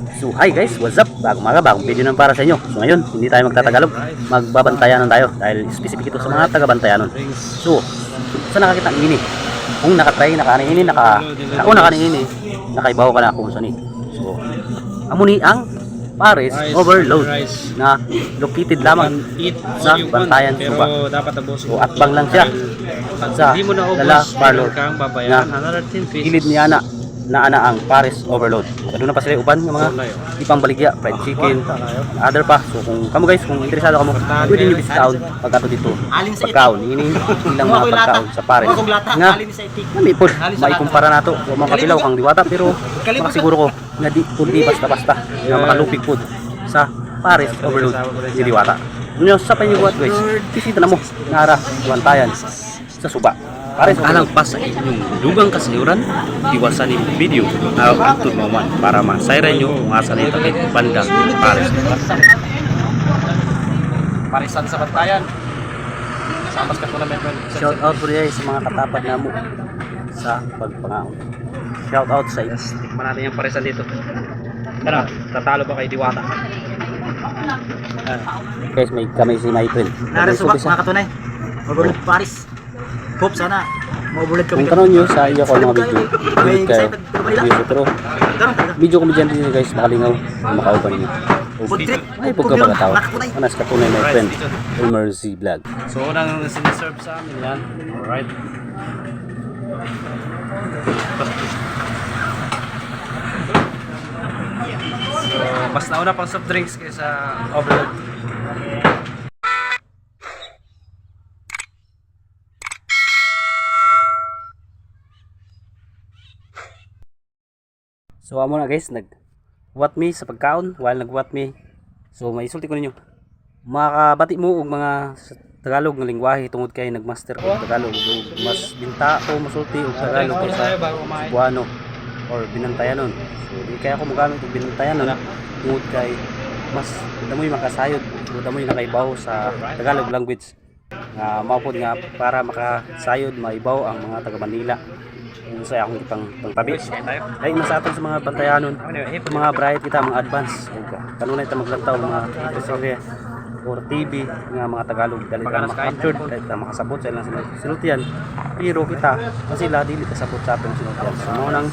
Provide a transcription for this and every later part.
So hi guys, what's up? Bagong maga, bagong video naman para sa inyo. So ngayon, hindi tayo magtatagalog. Magbabantayanan tayo dahil specific ito sa mga taga-bantayanon. So, saan nakakita ng ini? Kung nakatry, nakaniini, naka, nauna ka ini, nakaibaw ka na kung saan eh. So, amo ni ang Paris Overload na located lamang sa Bantayan, Suba. So, atbang lang siya sa na Lala Parlor na babayaran 110 pesos. gilid ni Ana na ana ang Paris Overload. Ano na pa sila uban ng mga ipang baligya, fried chicken, other pa. So kung kamo guys, kung interesado kamo, pwede niyo discount pag ato dito. Pagkaon, ini ilang mga pagkaon sa Paris. Mga kong lata, Nga, nami po, maikumpara nato. Wa mga kapilaw kang diwata pero makasiguro ko nga di kundi basta-basta nga makalupig po sa Paris Overload ni diwata. Nyo sa panyubuat guys, bisita na mo nara Guantayan sa Suba. Paris alang pa sa inyong dugang kasayuran, iwasan yung video na antod mo man para masayran nyo kung asa na ito kay banda Paris. Parisan sa bantayan. Samas ka na meron. Shout out po rin sa mga katapad na mo sa pagpangaon. Shout out sa inyo. Tikman natin yung parisan dito. Tara, tatalo ba kay Diwata? Guys, may kamay si my friend. Guys, subak mga katunay. Overload Paris. Hope sana maubulag kami. Kung tanong nyo sa iyo ko mga video, hindi kayo video pero video ko dyan din guys, makalingaw, makauban niyo. Ay, pagka magkatawa. Nakatunay. Anas ka tunay my friend, Elmer Z Vlog. So, unang siniserve sa amin yan. Alright. So, mas nauna pang soft drinks kaysa overload. So amo na guys, nag what me sa pagkaon while nag what me. So may isulti ko ninyo. Makabati mo og mga sa Tagalog nga lingwahe tungod kay nagmaster og Tagalog ug mas binta ko masulti og Tagalog kumain. Cebuano or binantayanon. So di kaya ako magamit og binantayanon tungod kay mas damoy makasayod o damoy nakaibaw sa Tagalog language nga maupod nga para makasayod maibaw ang mga taga Manila sa akong pang pangtabi. Ay na sa aton sa mga bantayanon sa mga bright kita mga advance. Kanunay ta maglantaw mga teleserye or TV nga mga Tagalog dali ka makaptured dali ta makasabot sa ilang sinul- sinultian pero kita na sila dili kasabot sa atong sinultian so mo nang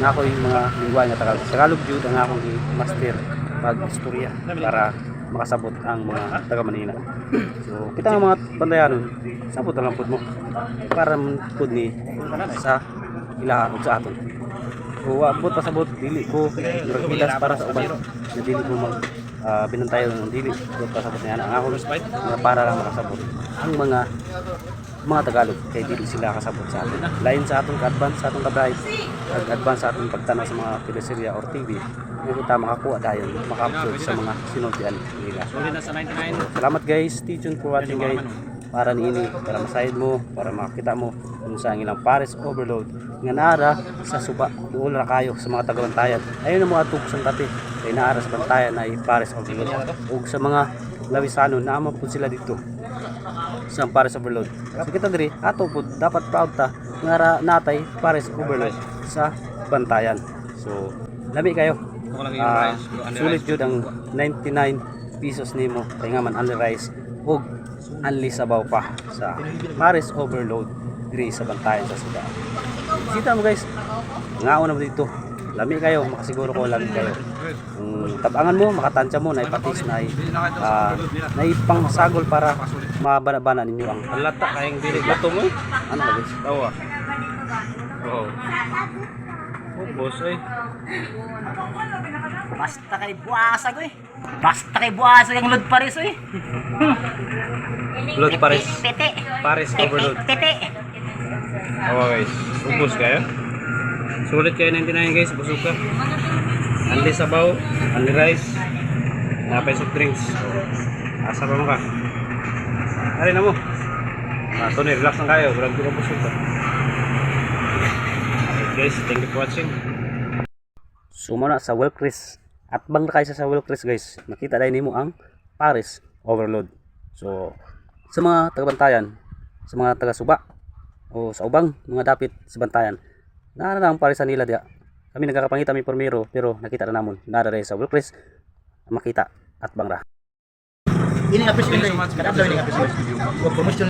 nga ako yung mga lingwahe nga Tagalog. Tagalog jud ang akong master pag istorya para makasabot ang mga taga Manila. So, kita nga mga bandayanon, sabot lang pud mo. Para pud ni sa ilaha ug sa aton. So, abot pasabot dili ko nagpilas para sa uban. Na dili ko mag uh, binantayan ng dili ko pasabot niya ang ako nga para lang makasabot ang mga mga Tagalog kay dili sila kasabot sa atin. Lain sa atong ka-advance sa atong ka-bright, advance sa atong pagtanaw sa mga teleserye or TV, nga kita makakuha dayon, maka-upload sa mga sinultian nila. Ulit na sa 99. Salamat guys, stay tuned for watching guys. Para niini, para masayad mo, para makita mo kung sa ilang Paris Overload nga naara sa suba doon na kayo sa mga tagabantayan. Ayun ang mga tugsan dati kay naara sa bantayan ay Paris Overload. Ug sa mga lawisano naamo po sila dito sa Paris Overload. So kita diri ato po dapat proud ta nga ra natay Paris Overload sa bantayan. So lami kayo. Ano sulit jud ang 99 pesos nimo kay nga man only rice ug sabaw pa sa Paris Overload diri sa bantayan sa Sudan. Bisita mo guys. Ngaon na mo dito. Lami kayo, makasiguro ko lami kayo. Kung tabangan mo, makatansya mo, na ipatis na uh, na ipangsagol para mabana-bana ninyo ang Halata kayong dili gusto mo. ano ba guys? Tawa. Oo. Oh, boss eh. Basta kay buwasag eh. Basta kay buwasag ang load Paris eh. Blood Paris. Pete. Paris overload. Pete. Oo guys. Ubus kayo. Sulit kayo 99 guys. Busog ka. Anli sabaw. Anli rice. Napay soft drinks. Asa pa mo ka? Ari na mo. Ah, Tony, relax lang kayo. Walang ko busog ka. Okay guys, thank you for watching. So muna sa Welcris. At bang na kayo sa Welcris guys. Nakita dahil nimo ang Paris Overload. So sa mga taga-bantayan, sa mga taga-suba, o sa ubang mga dapit sa bantayan, na ang parisan nila diya. kami nagkakapangita mi pormero pero nakita na namon nada rin sa Wilkres makita at bangra Ini nga presidente. Kadablaw ini presidente. Promotion